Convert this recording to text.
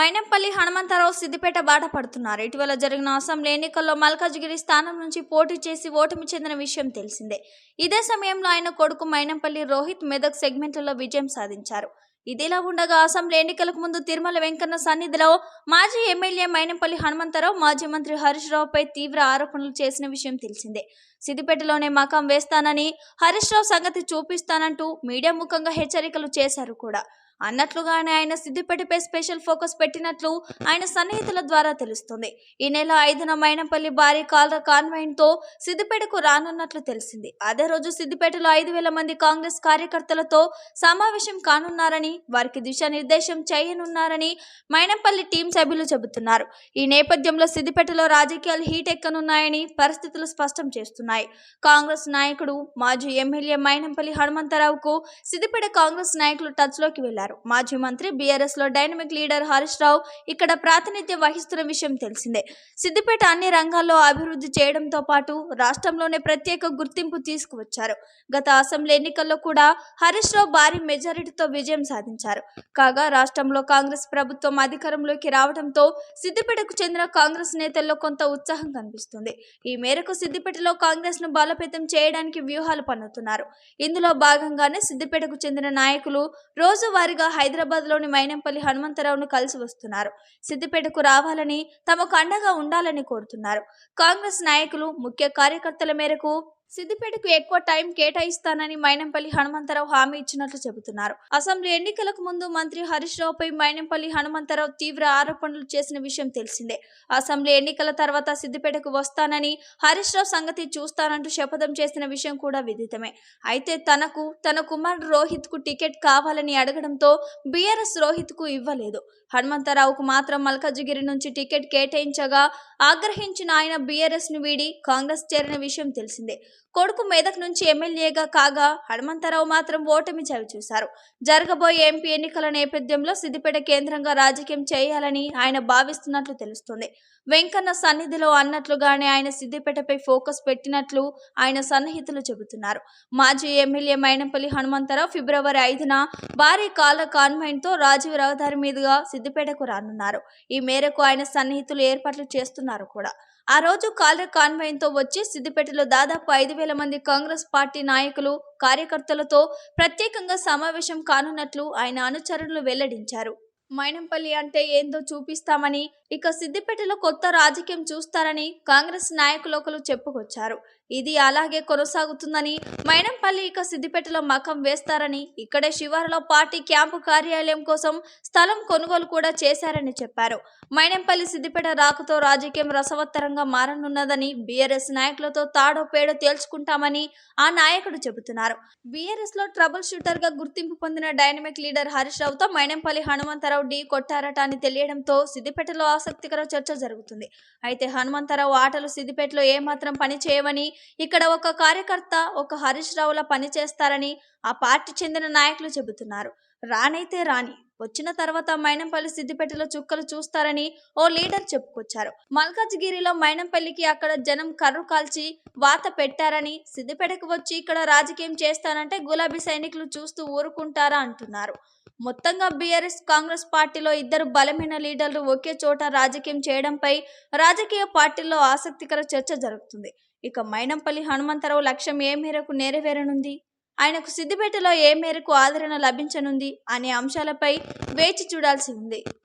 మైనంపల్లి హనుమంతరావు సిద్దిపేట బాట పడుతున్నారు. ఇటీవల జరిగిన అసెంబ్లీ ఎన్నికల్లో మల్కాజ్గిరి స్థానం నుంచి పోటీ చేసి ఓటమి చెందిన విషయం తెలిసిందే. ఇదే సమయంలో ఆయన కొడుకు మైనంపల్లి రోహిత్ మెదక్ సెగ్మెంట్లలో విజయం సాధించారు. ఇదిలా ఉండగా అసెంబ్లీ ఎన్నికలకు ముందు తిరుమల వెంకన్న సన్నిధిలో మాజీ ఎమ్మెల్యే మైనంపల్లి హనుమంతరావు మాజీ మంత్రి హరీష్ రావుపై తీవ్ర ఆరోపణలు చేసిన విషయం తెలిసిందే. సిద్దిపేటలోనే మకాం వేస్తానని హరీష్ రావు సంగతి చూపిస్తానంటూ మీడియా ముఖంగా హెచ్చరికలు చేశారు కూడా. అన్నట్లుగానే ఆయన సిద్దిపేటపై స్పెషల్ ఫోకస్ పెట్టినట్లు ఆయన సన్నిహితుల ద్వారా తెలుస్తుంది. ఈ నెల ఐదున మైనంపల్లి భారీ కాల కాన్వైన్తో సిద్దిపేటకు రానున్నట్లు తెలిసింది. అదే రోజు సిద్దిపేటలో ఐదు వేల మంది కాంగ్రెస్ కార్యకర్తలతో సమావేశం కానున్నారని వారికి దిశానిర్దేశం చేయనున్నారని మైనంపల్లి టీం సభ్యులు చెబుతున్నారు. ఈ నేపథ్యంలో సిద్దిపేటలో రాజకీయాలు హీట్ ఎక్కనున్నాయని పరిస్థితులు స్పష్టం చేస్తున్నాయి. కాంగ్రెస్ నాయకుడు మాజీ ఎమ్మెల్యే మైనంపల్లి హనుమంతరావుకు సిద్దిపేట కాంగ్రెస్ నాయకులు టచ్లోకి వెళ్ళారు. వెళ్ళారు మాజీ మంత్రి బీఆర్ఎస్లో డైనమిక్ లీడర్ హరీష్ రావు ఇక్కడ ప్రాతినిధ్యం వహిస్తున్న విషయం తెలిసిందే. సిద్దిపేట అన్ని రంగాల్లో అభివృద్ధి చేయడంతో పాటు రాష్ట్రంలోనే ప్రత్యేక గుర్తింపు తీసుకువచ్చారు. గత అసెంబ్లీ ఎన్నికల్లో కూడా హరీష్ రావు భారీ మెజారిటీతో విజయం సాధించారు. కాగా రాష్ట్రంలో కాంగ్రెస్ ప్రభుత్వం అధికారంలోకి రావడంతో సిద్దిపేటకు చెందిన కాంగ్రెస్ నేతల్లో కొంత ఉత్సాహం కనిపిస్తుంది. ఈ మేరకు సిద్దిపేటలో కాంగ్రెస్ను బలోపేతం చేయడానికి వ్యూహాలు పన్నుతున్నారు. ఇందులో భాగంగానే సిద్దిపేటకు చెందిన నాయకులు రోజువారీగా హైదరాబాద్లోని మైనంపల్లి హనుమంతరావును కలిసి వస్తున్నారు. సిద్దిపేటకు రావాలని తమకు అండగా ఉండాలని కోరుతున్నారు. కాంగ్రెస్ నాయకులు ముఖ్య కార్యకర్తల మేరకు సిద్దిపేటకు ఎక్కువ టైం కేటాయిస్తానని మైనంపల్లి హనుమంతరావు హామీ ఇచ్చినట్లు చెబుతున్నారు. అసెంబ్లీ ఎన్నికలకు ముందు మంత్రి హరీష్ రావుపై మైనంపల్లి హనుమంతరావు తీవ్ర ఆరోపణలు చేసిన విషయం తెలిసిందే. అసెంబ్లీ ఎన్నికల తర్వాత సిద్దిపేటకు వస్తానని హరీష్ రావు సంగతి చూస్తానంటూ శపథం చేసిన విషయం కూడా విదితమే. అయితే తనకు తన కుమారుడు రోహిత్కు టికెట్ కావాలని అడగడంతో బీఆర్ఎస్ రోహిత్కు ఇవ్వలేదు. హనుమంతరావుకు మాత్రం మల్కాజిగిరి నుంచి టికెట్ కేటాయించగా ఆగ్రహించిన ఆయన బీఆర్ఎస్ను వీడి కాంగ్రెస్ చేరిన విషయం తెలిసిందే. కొడుకు మెదక్ నుంచి ఎమ్మెల్యేగా కాగా హనుమంతరావు మాత్రం ఓటమి చవిచూశారు జరగబోయే ఎంపీ ఎన్నికల నేపథ్యంలో సిద్దిపేట కేంద్రంగా రాజకీయం చేయాలని ఆయన భావిస్తున్నట్లు తెలుస్తుంది. వెంకన్న సన్నిధిలో అన్నట్లుగానే ఆయన సిద్దిపేటపై ఫోకస్ పెట్టినట్లు ఆయన సన్నిహితులు చెబుతున్నారు. మాజీ ఎమ్మెల్యే మైనంపల్లి హనుమంతరావు ఫిబ్రవరి ఐదున భారీ కాల కాన్వైన్తో రాజీవ్ రహదారి మీదుగా సిద్దిపేటకు రానున్నారు. ఈ మేరకు ఆయన సన్నిహితులు ఏర్పాట్లు చేస్తున్నారు కూడా. ఆ రోజు కాలర్ కాన్వైన్తో వచ్చి సిద్దిపేటలో దాదాపు ఐదు వేల మంది కాంగ్రెస్ పార్టీ నాయకులు కార్యకర్తలతో ప్రత్యేకంగా సమావేశం కానున్నట్లు ఆయన అనుచరులు వెల్లడించారు. మైనంపల్లి అంటే ఏందో చూపిస్తామని ఇక సిద్దిపేటలో కొత్త రాజకీయం చూస్తారని కాంగ్రెస్ నాయకులు ఒకరు చెప్పుకొచ్చారు. ఇది అలాగే కొనసాగుతుందని మైనంపల్లి ఇక సిద్దిపేటలో మకం వేస్తారని ఇక్కడే శివారులో పార్టీ క్యాంపు కార్యాలయం కోసం స్థలం కొనుగోలు కూడా చేశారని చెప్పారు. మైనంపల్లి సిద్దిపేట రాకతో రాజకీయం రసవత్తరంగా మారనున్నదని బీఆర్ఎస్ నాయకులతో తాడో పేడో తేల్చుకుంటామని ఆ నాయకుడు చెబుతున్నారు. బీఆర్ఎస్లో ట్రబుల్ షూటర్గా గుర్తింపు పొందిన డైనమిక్ లీడర్ హరీష్ రావుతో మైనంపల్లి హనుమంతరావు ఢీ కొట్టారట అని తెలియడంతో సిద్దిపేటలో ఆసక్తికర చర్చ జరుగుతుంది. అయితే హనుమంతరావు ఆటలు సిద్దిపేటలో ఏమాత్రం పని చేయవని ఇక్కడ ఒక కార్యకర్త ఒక హరీష్ రావులా పని చేస్తారని ఆ పార్టీ చెందిన నాయకులు చెబుతున్నారు. రానైతే రాని వచ్చిన తర్వాత మైనంపల్లి సిద్దిపేటలో చుక్కలు చూస్తారని ఓ లీడర్ చెప్పుకొచ్చారు. మల్కాజ్గిరిలో మైనంపల్లికి అక్కడ జనం కర్రు కాల్చి వాత పెట్టారని సిద్దిపేటకు వచ్చి ఇక్కడ రాజకీయం చేస్తానంటే గులాబీ సైనికులు చూస్తూ ఊరుకుంటారా అంటున్నారు. మొత్తంగా బీఆర్ఎస్ కాంగ్రెస్ పార్టీలో ఇద్దరు బలమైన లీడర్లు ఒకే చోట రాజకీయం చేయడంపై రాజకీయ పార్టీల్లో ఆసక్తికర చర్చ జరుగుతుంది. ఇక మైనంపల్లి హనుమంతరావు లక్ష్యం ఏ మేరకు నెరవేరనుంది? ఆయనకు సిద్దిపేటలో ఏ మేరకు ఆదరణ లభించనుంది? అనే అంశాలపై వేచి చూడాల్సి ఉంది.